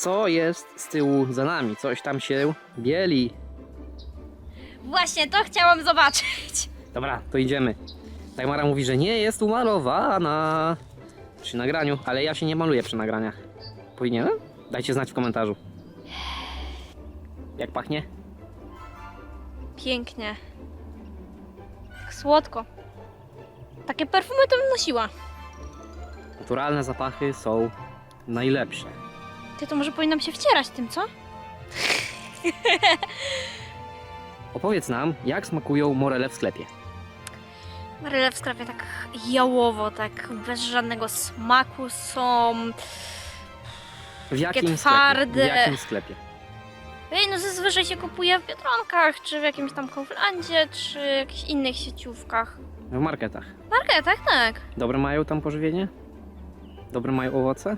Co jest z tyłu za nami? Coś tam się bieli. Właśnie to chciałam zobaczyć. Dobra, to idziemy. Dagmara mówi, że nie jest umalowana przy nagraniu, ale ja się nie maluję przy nagraniach. Powinienem? Dajcie znać w komentarzu. Jak pachnie? Pięknie. Tak słodko. Takie perfumy to bym nosiła. Naturalne zapachy są najlepsze. Ty to może powinnam się wcierać tym, co? Opowiedz nam, jak smakują morele w sklepie. Maryle w sklepie tak jałowo, tak bez żadnego smaku są. W jakim twarde. sklepie? W jakim sklepie? Ej, no zazwyczaj się kupuje w Biedronkach, czy w jakimś tam Kauflandzie, czy jakichś innych sieciówkach. W marketach. W marketach, tak. Dobre mają tam pożywienie? Dobre mają owoce?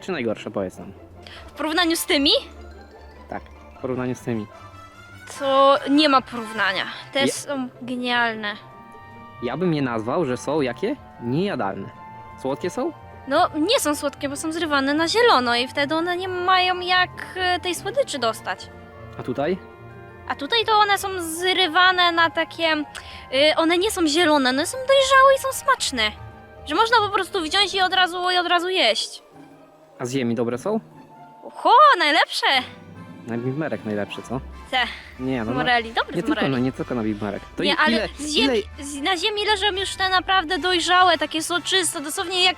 Czy najgorsze, powiedz nam. W porównaniu z tymi, Tak, w porównaniu z tymi. to nie ma porównania. Te Je- są genialne. Ja bym je nazwał, że są jakie? Niejadalne. Słodkie są? No, nie są słodkie, bo są zrywane na zielono i wtedy one nie mają jak e, tej słodyczy dostać. A tutaj? A tutaj to one są zrywane na takie. y, one nie są zielone, one są dojrzałe i są smaczne. Że można po prostu wziąć i od razu, i od razu jeść. A z ziemi dobre są? Oho, najlepsze! Na Bigmerek najlepsze, co? Te Nie, no, moreli, dobre nie tylko, moreli. no, nie tylko na Bigmerek. To nie, i- ale ile, z ziemi, ile, z, na ziemi leżą już te naprawdę dojrzałe, takie soczyste, dosłownie jak,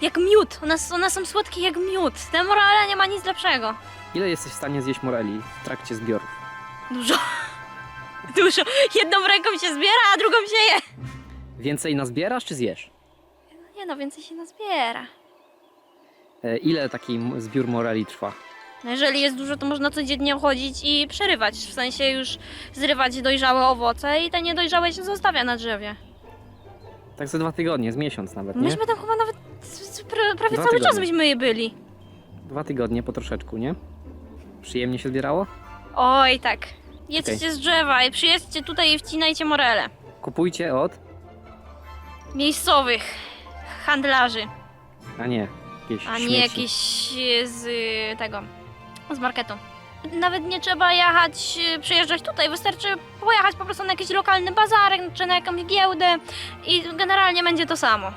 jak miód. One, s- one są słodkie jak miód. Te morele nie ma nic lepszego. ile jesteś w stanie zjeść moreli w trakcie zbiorów? Dużo. Dużo. Jedną ręką się zbiera, a drugą się je. Więcej nazbierasz czy zjesz? Nie no, więcej się nazbiera. E, ile taki zbiór moreli trwa? No jeżeli jest dużo, to można codziennie chodzić i przerywać. W sensie już zrywać dojrzałe owoce i te niedojrzałe się zostawia na drzewie. Tak za dwa tygodnie, z miesiąc nawet, nie? Myśmy tam chyba nawet pra- prawie Dwa cały czas tygodnie. byśmy je byli. Dwa tygodnie po troszeczku, nie? Przyjemnie się zbierało? Oj, tak. Jedźcie Okej. z drzewa i przyjedźcie tutaj i wcinajcie morele. Kupujcie od, Miejscowych handlarzy, a nie, jakieś a nie jakieś e, z e, tego, z marketu. Nawet nie trzeba jechać, e, przyjeżdżać tutaj, wystarczy pojechać po prostu na jakiś lokalny bazarek czy na jakąś giełdę i generalnie będzie to samo.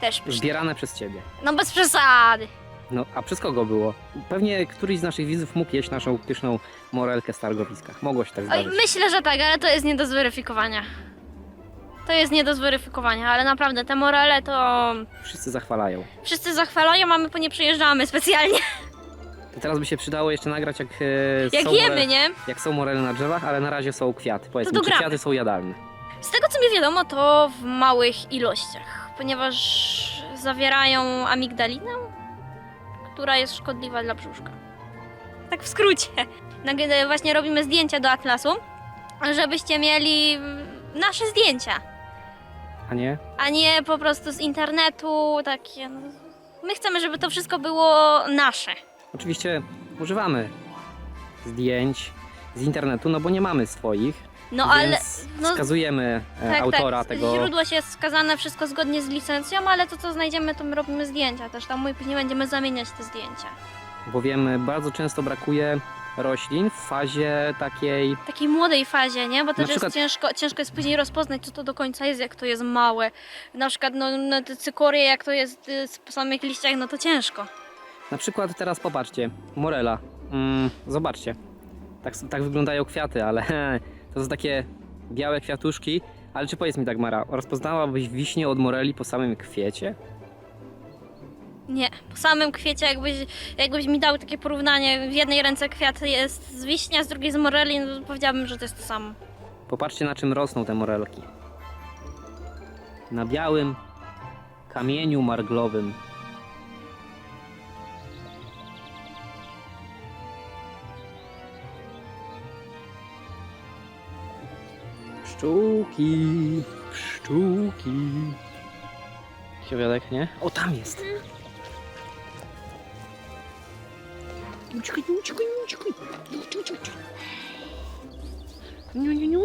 Też. Zbierane przez ciebie. No bez przesady. No, a przez kogo było? Pewnie któryś z naszych widzów mógł jeść naszą pyszną morelkę z targowiskach. Mogło się tak Oj, zdarzyć. myślę, że tak, ale to jest nie do zweryfikowania. To jest nie do zweryfikowania, ale naprawdę te morele to Wszyscy zachwalają. wszyscy zachwalają, a my po nie przyjeżdżamy specjalnie. To teraz by się przydało jeszcze nagrać, jak, e, Jak są jemy, morele, nie? jak są morele na drzewach, ale na razie są kwiaty. Powiedz To mi, czy dogramy. kwiaty są jadalne? Z tego co mi wiadomo, to w małych ilościach, ponieważ zawierają amigdalinę, która jest szkodliwa dla brzuszka. Tak w skrócie. Nag- Właśnie robimy zdjęcia do atlasu, żebyście mieli mm, nasze zdjęcia, A nie? a nie po prostu z internetu takie. No. My chcemy, żeby to wszystko było nasze. Oczywiście używamy zdjęć z internetu, no bo nie mamy swoich, No więc ale. No, wskazujemy e, tak, autora tak. tego. Źródło się jest wskazane wszystko zgodnie z licencją, ale to co znajdziemy, to my robimy zdjęcia też tam i później będziemy zamieniać te zdjęcia. bowiem bardzo często brakuje roślin w fazie takiej W takiej młodej fazie, nie? Bo też przykład- jest ciężko, ciężko jest później rozpoznać, co to do końca jest, jak to jest małe. Na przykład no, no, te cykorie, jak to jest y, po samych liściach, no to ciężko. Na przykład teraz popatrzcie, morela. Mm, zobaczcie. Tak, tak wyglądają kwiaty, ale to są takie białe kwiatuszki. Ale czy powiedz mi tak, Mara, rozpoznałabyś wiśnie od moreli po samym kwiecie? Nie, po samym kwiecie, jakbyś, jakbyś mi dał takie porównanie, w jednej ręce kwiat jest z wiśnia, z drugiej z moreli, no to powiedziałabym, że to jest to samo. Popatrzcie na czym rosną te morelki. Na białym kamieniu marglowym. Pszczółki, pszczółki. Kiewiadek, nie? O, tam jest. Nie uciekaj, nie uciekaj, nie uciekaj. Nie uciekaj, nie uciekaj. Nie, nie, nie